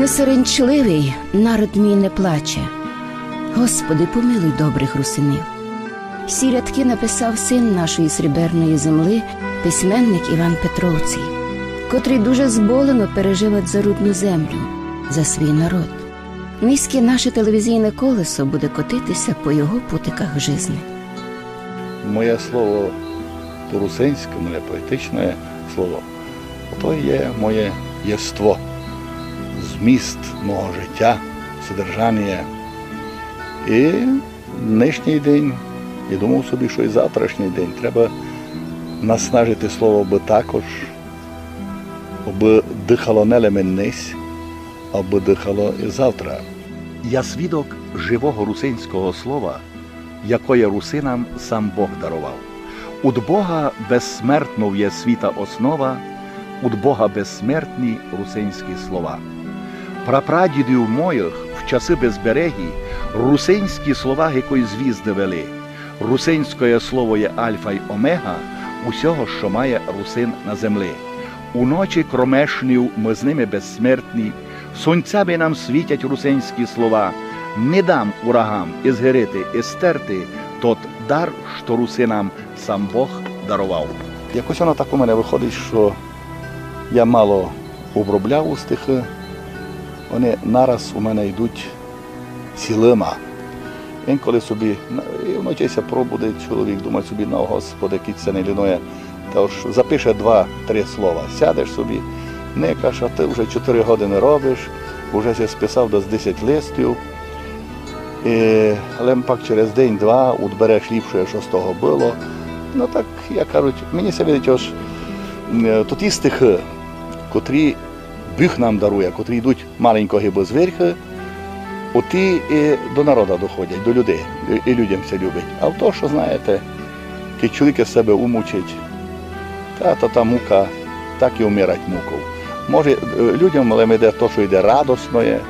Хоч не сиренчливий, народ мій не плаче. Господи, помилуй добрих русинів. Всі рядки написав син нашої сріберної земли, письменник Іван Петровцій, котрий дуже зболено пережив зарудну землю за свій народ. Низьке наше телевізійне колесо буде котитися по його путиках жизни. Моє слово турусинське, моє поетичне слово, то є моє єство, зміст мого життя, содержання. І нинішній день, я думав собі, що і завтрашній день треба наснажити слово би також, аби дихало не леменнись, аби дихало і завтра. Я свідок живого русинського слова, якое русинам сам Бог дарував. Уд Бога безсмертно є світа основа, уд Бога безсмертні русинські слова. Прапрадідів моїх в часи безбереги русинські слова якої звізди вели. Русинське слово є альфа й омега усього, що має русин на землі. Уночі кромешнів ми з ними безсмертні, сонцями нам світять русинські слова. Не дам урагам і згорити, і стерти тот дар, що русинам сам Бог дарував. Якось воно так у мене виходить, що я мало обробляв у стихи, вони нараз у мене йдуть цілима. Інколи собі, і вночися пробудить чоловік, думає собі, на Господи, кіт це не лінує. Тож запише два-три слова. Сядеш собі, никаш, а ти вже чотири години робиш, вже ся списав до 10 листів. І, але пак через день-два утбереш ліпше, що з того було. Ну так, як кажуть, мені це видить, ось то ті стихи, котрі Бог нам дарує, котрі йдуть маленького гиби зверху, оті і до народу доходять, до людей, і людям це любить. А в то, що знаєте, коли чоловік себе умучить, та та мука, так і вмирать мукою. Може, людям але йде то, що йде радосне,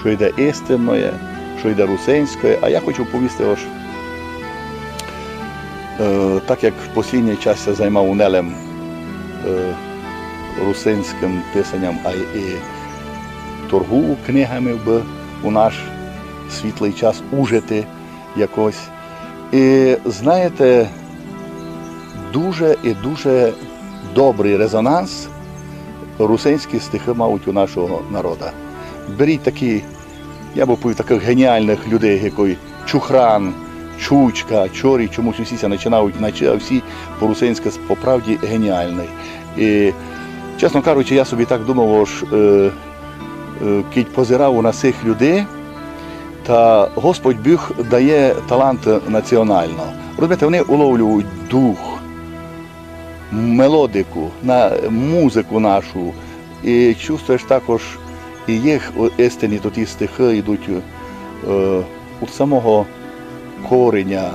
що йде істинне, що йде русинське, а я хочу повісти ось, е, так як в послідній час я займав унелем е, русинським писанням, а і торгу книгами би у наш світлий час ужити якось. І знаєте, дуже і дуже добрий резонанс русинські стихи мають у нашого народу. Беріть такі, я би повів, таких геніальних людей, який Чухран, Чучка, Чорі, чомусь усі це починають, а всі по-русинськи по правді геніальний. І, чесно кажучи, я собі так думав, що е, е, кіть позирав на цих людей, та Господь Бог дає талант національно. Розумієте, вони уловлюють дух, мелодику, на музику нашу. І чувствуєш також, і їх істинні то ті стихи йдуть е, самого кореня,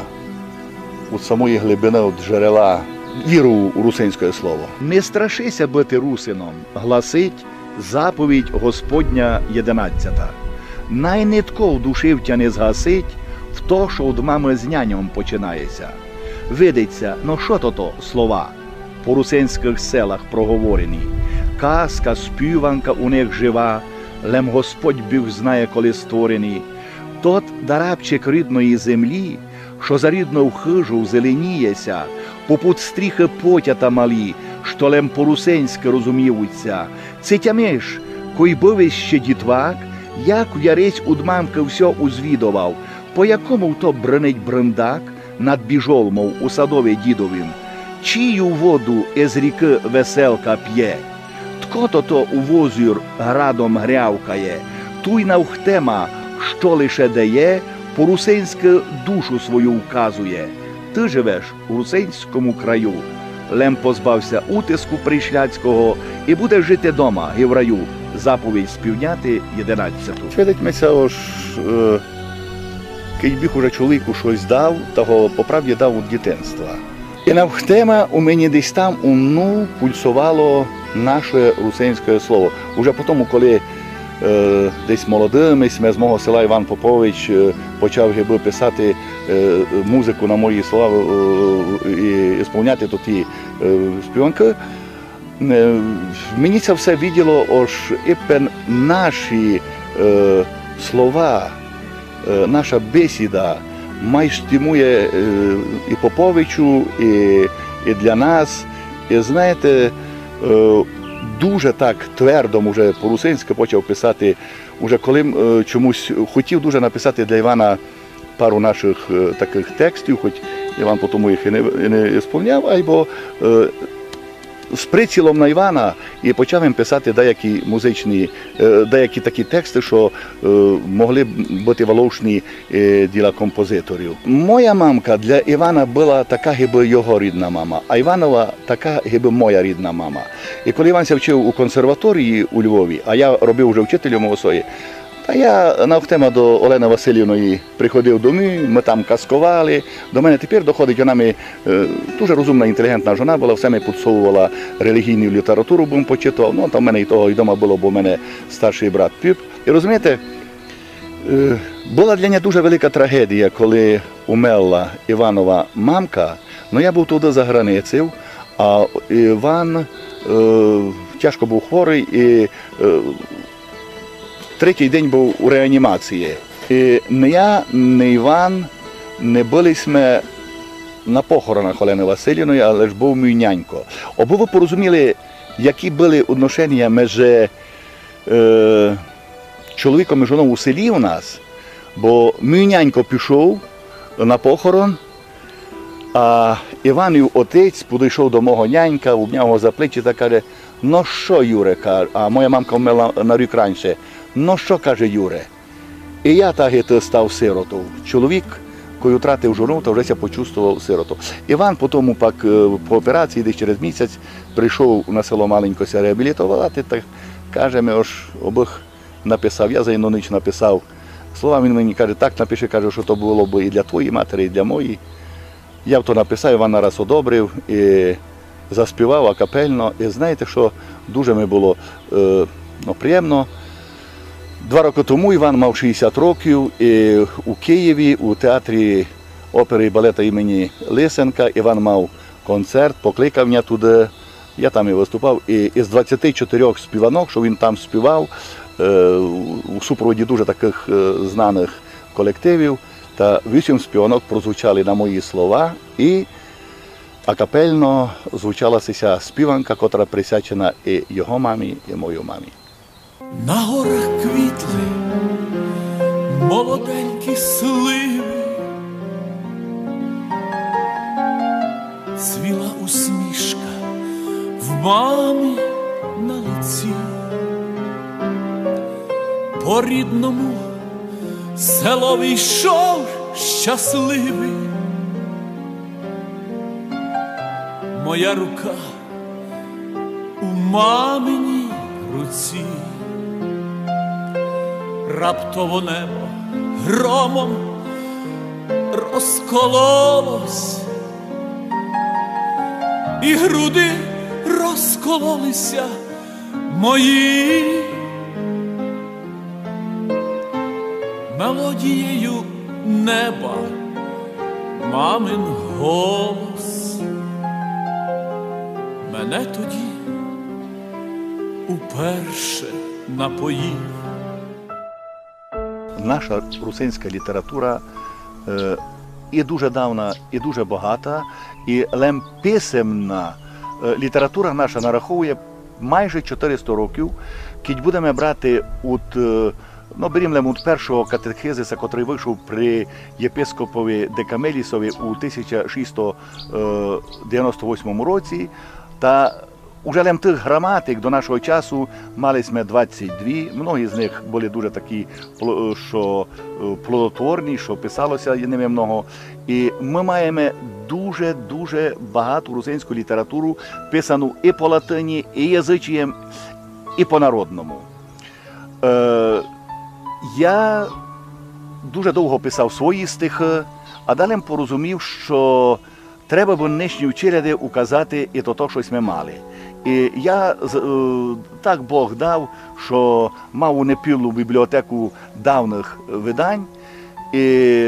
від самої глибини, від джерела. Віру у русинське слово. Не страшися бути русином, гласить заповідь Господня 11. Найнитко в душі в тя не згасить, в то, що од мами з няням починається. Видиться, ну що то то слова по русинських селах проговорені. Казка, співанка у них жива, лем Господь Бог знає, коли створені. Тот дарабчик рідної землі, що за рідну хижу зеленіється, попут стріхи потята малі, що лем по-русинськи розуміються. Це тямиш, кой ще дітвак, як ярець у дмамки все узвідував, по якому то бренить брендак над біжолмов у садові дідовім, чию воду із ріки веселка п'є, тко-то то у возір градом грявкає, туй навхтема, що лише дає, по-русинськи душу свою вказує. Ти живеш у русинському краю. Лем позбався утиску пришляцького і буде жити дома і в раю. Заповідь співняти 11. Видить ми це ось, е, кий біг уже чоловіку щось дав, того по правді дав від дитинства. І навхтема у мені десь там умну пульсувало наше русинське слово. Уже по тому, коли е, десь молодими з мого села Іван Попович е, почав гиби писати е, музику на мої слова і сповняти то ті е, співанки, мені це все відділо, ож іпен наші слова, наша бесіда май стимує і Поповичу, і, і для нас. І знаєте, дуже так твердо, вже по-русинськи почав писати, уже коли е, чомусь хотів дуже написати для Івана пару наших е, таких текстів, хоч Іван по їх і не, і не сповняв, або е, з прицілом на Івана і почав їм писати деякі музичні, е, деякі такі тексти, що е, могли б бути волошні е, діла композиторів. Моя мамка для Івана була така, гиби його рідна мама, а Іванова така, гиби моя рідна мама. І коли Іван вчив у консерваторії у Львові, а я робив вже вчителем у Осої, та я навтема до Олени Васильівної приходив домі, ми там каскували. До мене тепер доходить, вона ми е, дуже розумна, інтелігентна жона була, все ми підсовувала релігійну літературу, бо почитував. Ну, там в мене і того і вдома було, бо в мене старший брат Піп. І розумієте, е, була для мене дуже велика трагедія, коли умерла Іванова мамка. Ну я був туди за границею, а Іван е, тяжко був хворий і. Е, третій день був у реанімації. І не я, не Іван не були ми на похоронах Олени Васильівної, але ж був мій нянько. Обово порозуміли, які були відношення між е, чоловіком і жоною у селі у нас, бо мій нянько пішов на похорон. А Іванів отець підійшов до мого нянька, обняв його за плечі та каже, ну що, Юре, а моя мамка вмерла на рік раніше. Ну що каже Юре? І я так став сиротом. Чоловік, коли втратив жону, то вже почувствував сиротом. Іван потім пак е, по операції десь через місяць прийшов на село маленько ся реабілітувати, так каже, ми ось обох написав. Я за одну ніч написав слова. Він мені каже, так напиши, каже, що то було б і для твоєї матері, і для моєї. Я то написав, Іван нараз одобрив і заспівав акапельно. І знаєте, що дуже мені було е, ну, приємно. Два роки тому Іван мав 60 років і у Києві у театрі опери і балета імені Лисенка. Іван мав концерт, покликав мене туди. Я там і виступав. І із 24 співанок, що він там співав, е, у супроводі дуже таких е, знаних колективів, та вісім співанок прозвучали на мої слова. і акапельно звучала ця співанка, котра присячена і його мамі, і мою мамі. На горах квітли молоденькі сливи, цвіла усмішка в мамі на лиці, по рідному селові йшов щасливий, моя рука у маминій руці раптово небо громом розкололось, і груди розкололися мої. Мелодією неба, мамин голос. Мене тоді уперше напоїв наша русинська література е, і дуже давна, і дуже багата, і лем писемна е, література наша нараховує майже 400 років. Кіть будемо брати от, е, ну, берімо от першого катехизиса, який вийшов при єпископові Декамелісові у 1698 році. та Уже лем тих граматик до нашого часу мали ми 22, Многі з них були дуже такі, що плодотворні, що писалося ними много. І ми маємо дуже-дуже багату грузинську літературу, писану і по латині, і язичієм, і по народному. Е, Я дуже довго писав свої стихи, а далі порозумів, що треба в нинішній вчеряди указати і то, то щось ми мали. І я так Бог дав, що мав у непілу бібліотеку давних видань. І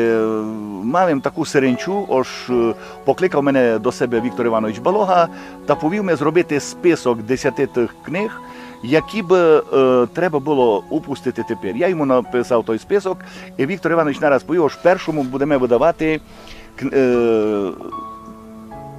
мав їм таку сиренчу, ож е, покликав мене до себе Віктор Іванович Балога та повів мене зробити список десяти тих книг, які б е, треба було упустити тепер. Я йому написав той список, і Віктор Іванович нараз повів, що першому будемо видавати е,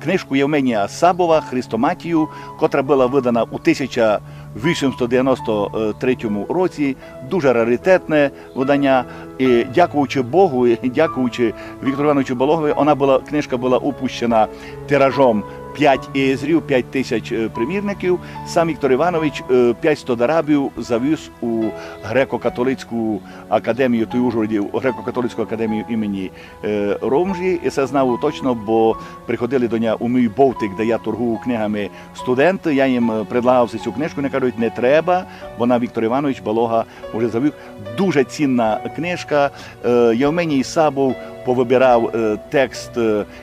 книжку Євменія Сабова Христоматію, котра була видана у 1893 році. Дуже раритетне видання. І дякуючи Богу, дякуючи Віктору Івановичу Балогові, вона була книжка була упущена тиражом 5 езрів, 5 тисяч е, примірників. Сам Віктор Іванович 5 стодарабів завіз у греко-католицьку академію той Ужгороді, греко-католицьку академію імені е, Ромжі. І це знав точно, бо приходили до нього у мій Бовтик, де я торгую книгами студенти. Я їм е, предлагав цю книжку. Вони кажуть, не треба. Вона Віктор Іванович Балога вже завів. Дуже цінна книжка. Євменій Сабов повибирав текст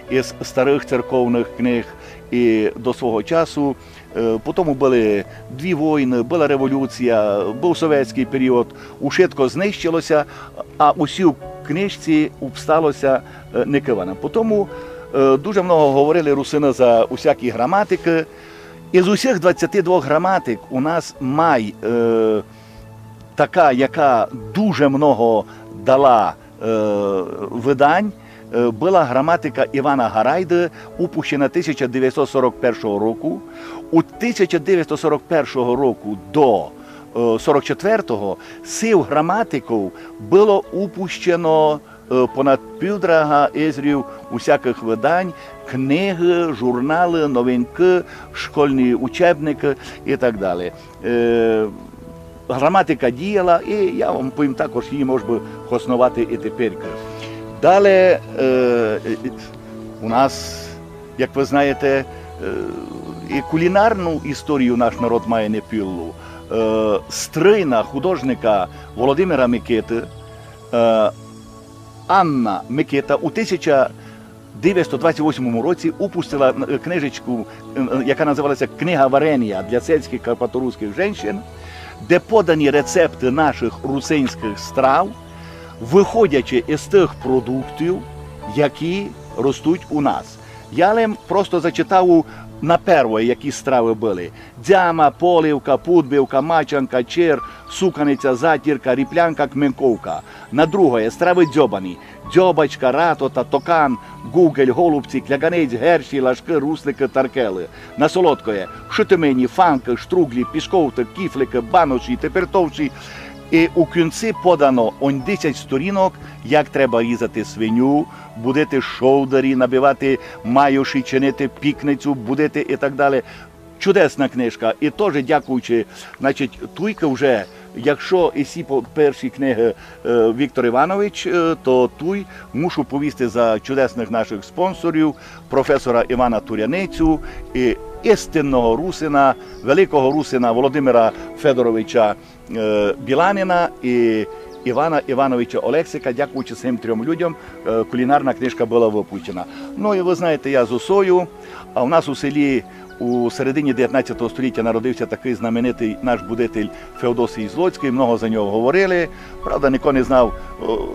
із старих церковних книг і до свого часу. Потім були дві війни, була революція, був совєтський період, ушитко знищилося, а усі в книжці обсталося некивано. Потім дуже много говорили русини за усякі граматики. Із усіх 22 граматик у нас май е, така, яка дуже много дала е, видань. Була граматика Івана Гарайди, упущена 1941 року. У 1941 року до 44-го сил граматиків було упущено понад півдрага езрів усяких видань, книги, журнали, новинки, школьні учебники і так далі. Граматика діяла, і я вам повім також її можна основати і тепер. Далі у нас, як ви знаєте, і кулінарну історію наш народ має непіллу. Стрийна художника Володимира Микити, Анна Микита у 1928 році упустила книжечку, яка називалася Книга варення для сельських карпаторуських жінок, де подані рецепти наших русинських страв виходячи із тих продуктів, які ростуть у нас. Я лим просто зачитав на перше, які страви були: дзяма, полівка, пудбівка, мачанка, чир, суканиця, затірка, ріплянка, кменковка. На друге страви дзьобані. Дзьобачка, ратота, токан, гугель, голубці, кляганець, герші, лашки, руслики, таркели. На солодкое шитимені, фанки, штруглі, пішковти, кіфлики, баночі, тепертовчі. І у кінці подано он 10 сторінок, як треба різати свиню, будити шовдарі, набивати майоші, чинити пікницю, будити і так далі. Чудесна книжка. І теж дякуючи, значить, туйка вже. Якщо і всі перші книги Віктор Іванович, то туй мушу повісти за чудесних наших спонсорів, професора Івана Туряницю і істинного русина, великого русина Володимира Федоровича Біланина і Івана Івановича Олексика. Дякуючи цим трьом людям, кулінарна книжка була випущена. Ну і ви знаєте, я з Усою, а у нас у селі у середині 19 століття народився такий знаменитий наш будитель Феодосій Злоцький. Много за нього говорили. Правда, ніхто не знав.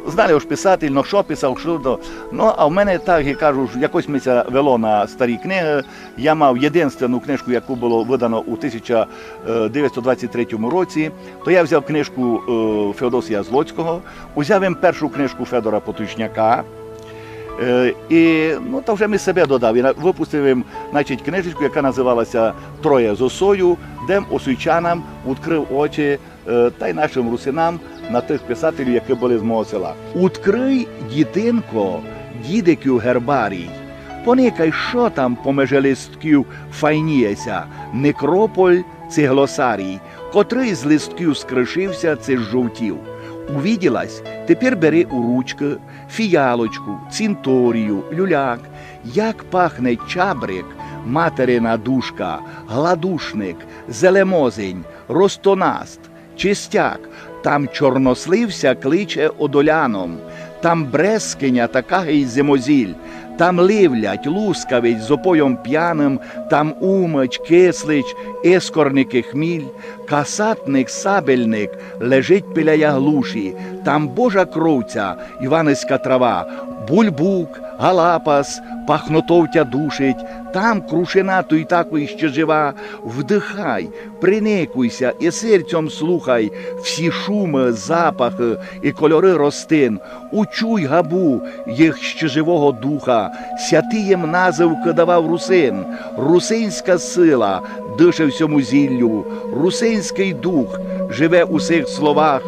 Знали ж писатель, но що писав, що то. Ну а в мене так я кажу, якось ми це вело на старі книги. Я мав єдинственну книжку, яку було видано у 1923 році. То я взяв книжку Феодосія Злоцького, узяв їм першу книжку Федора Потушняка. І ну, то вже ми себе додав. Я випустив значить, книжечку, яка називалася Троє з осою, де осуйчанам відкрив очі та й нашим русинам на тих писателів, які були з мого села. Уткрий, дітинко, дідиків гербарій, поникай, що там помеже листків файніється, некрополь це глосарій, котрий з листків скришився, це жовтів. Увіділась, тепер бери у ручки фіялочку, цінторію, люляк, як пахне чабрик, материна душка, гладушник, зелемозень, ростонаст, чистяк, там чорнослився кличе одоляном, там брескиня та й зимозіль, там ливлять, лускавить з опоєм п'яним, там умич, кислич, ескорники хміль, касатник, сабельник лежить біля яглуші, там Божа кровця, іваниська трава, бульбук, галапас, пахнотовтя душить, там крушина той такої ще жива, вдихай, приникуйся і серцем слухай. Всі шуми, запахи і кольори ростин, учуй габу їх ще живого духа, святиєм називки давав русин, русинська сила дише всьому зіллю, русинський дух живе у сих словах.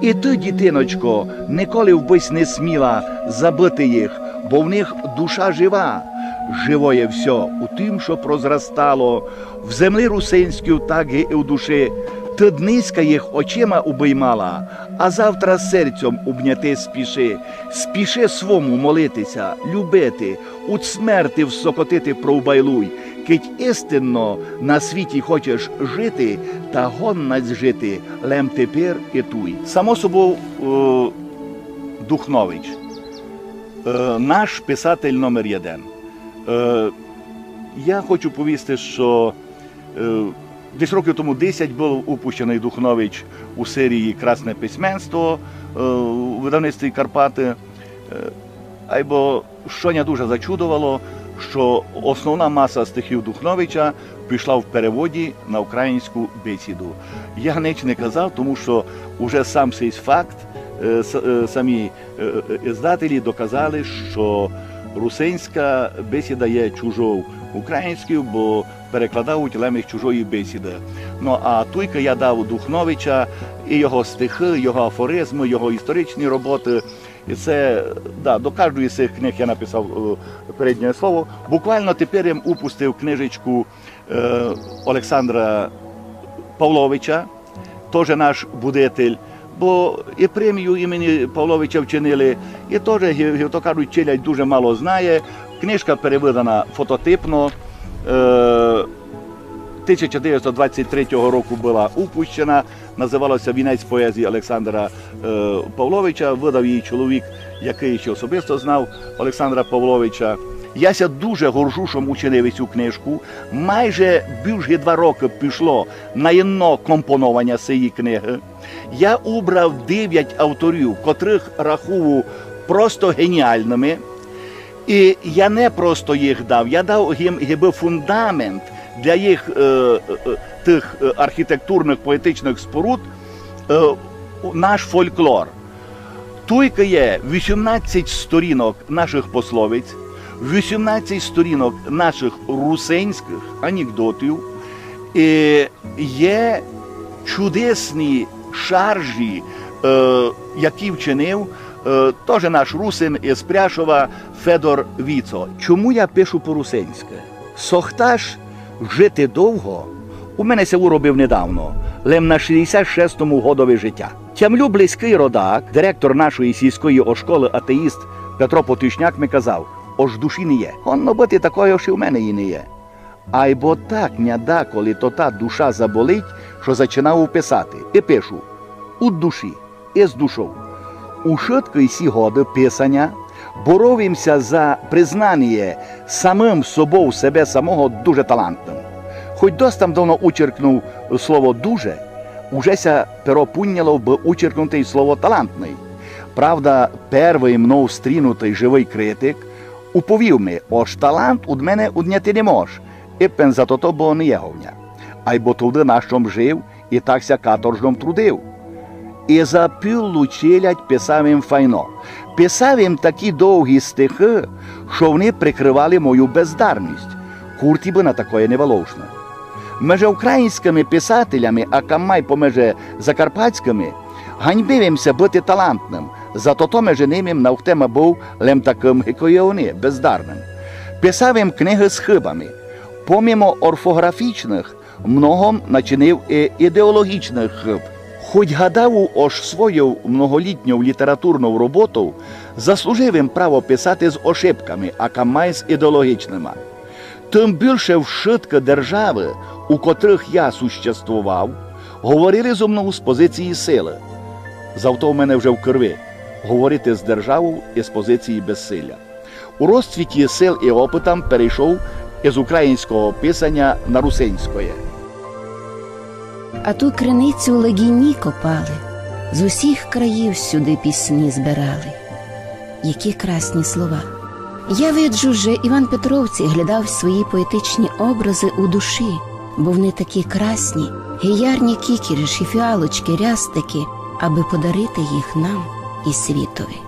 І ти, дітиночко, ніколи вбись не сміла забити їх, бо в них душа жива. Живоє все у тим, що прозрастало, в землі русинській так і у душі. Ти дниська їх очима убиймала, а завтра серцем обняти спіши, спіши свому молитися, любити, у смерти всокотити провбайлуй, кить істинно на світі хочеш жити, та гоннать жити лем тепер і туй. Само собою, е, Духнович, наш писатель номер один. Е, я хочу повісти, що е, десь років тому 10 був упущений Духнович у серії Красне письменство е, у видавництві Карпати. Е, Айбо що мене дуже зачудувало, що основна маса стихів Духновича пішла в переводі на українську бесіду. Я ніч не казав, тому що вже сам цей факт, е, е, самі е, е, доказали, що русинська бесіда є чужою українською, бо перекладають леміх чужої бесіди. Ну а туйка я дав Духновича і його стихи, його афоризми, його історичні роботи. І це да, до кожної з цих книг я написав е, переднє слово. Буквально тепер я упустив книжечку е, Олександра Павловича, теж наш будитель. Бо і премію імені Павловича вчинили, і теж, то кажуть, челядь дуже мало знає. Книжка перевидана фототипно. Е, 1923 року була упущена, називалася Вінець поезії Олександра Павловича. Видав її чоловік, який ще особисто знав Олександра Павловича. Яся дуже горжу, що учинив цю книжку. Майже більше два роки пішло на інно компонування цієї книги. Я обрав дев'ять авторів, котрих рахував просто геніальними. І я не просто їх дав, я дав їм якби фундамент для їх е, е, тих е, архітектурних поетичних споруд, е, наш фольклор. Туйка є 18 сторінок наших пословиць, 18 сторінок наших русинських анекдотів, є чудесні шаржі, е, які вчинив е, теж наш русин із Пряшова Федор Віцо. Чому я пишу по-русинськи? Сохтаж жити довго у мене се уробив недавно, лем на 66-му годові життя. Тямлю близький родак, директор нашої сільської ошколи атеїст Петро Потишняк ми казав, ож душі не є. Онно бути такою, що в мене і не є. Айбо так няда, коли то та душа заболить, що зачинав писати. І пишу у душі, і з душою. У швидкої сі годи писання боровимся за признання самим собою себе самого дуже талантним. Хоч достам давно учеркнув слово дуже, ужеся перо пуняло би учеркнути слово талантний. Правда, перший мною стрінутий живий критик уповів ми, ож талант од мене одняти не мож, і пен за то бо не єговня. А й бо туди на чом жив, і такся каторжном трудив. І за піллу челядь писав їм файно. Писав їм такі довгі стихи, що вони прикривали мою бездарність. Курті би на такое не волошне. Меже українськими писателями, а камай помеже закарпатськими, ганьбивимся бути талантним, зато то меже ними навтема був лем таким, як і вони, бездарним. Писав їм книги з хибами. Помімо орфографічних, многом начинив і ідеологічних хиб. Хоч гадав ож свою многолітню літературну роботу, заслужив їм право писати з ошибками, а камай з ідеологічними. Тим більше вшитки держави, у котрих я существував, говорили зо мною з позиції сили. Завто в мене вже в крові говорити з державою і з позиції безсилля. у розцвіті сил і опитам перейшов із українського писання на русинське. А ту криницю легіні копали, з усіх країв сюди пісні збирали. Які красні слова. Я виджу, що Іван Петровці глядав свої поетичні образи у душі, бо вони такі красні, гіярні кікіриші, фіалочки, рястики, аби подарити їх нам і світові.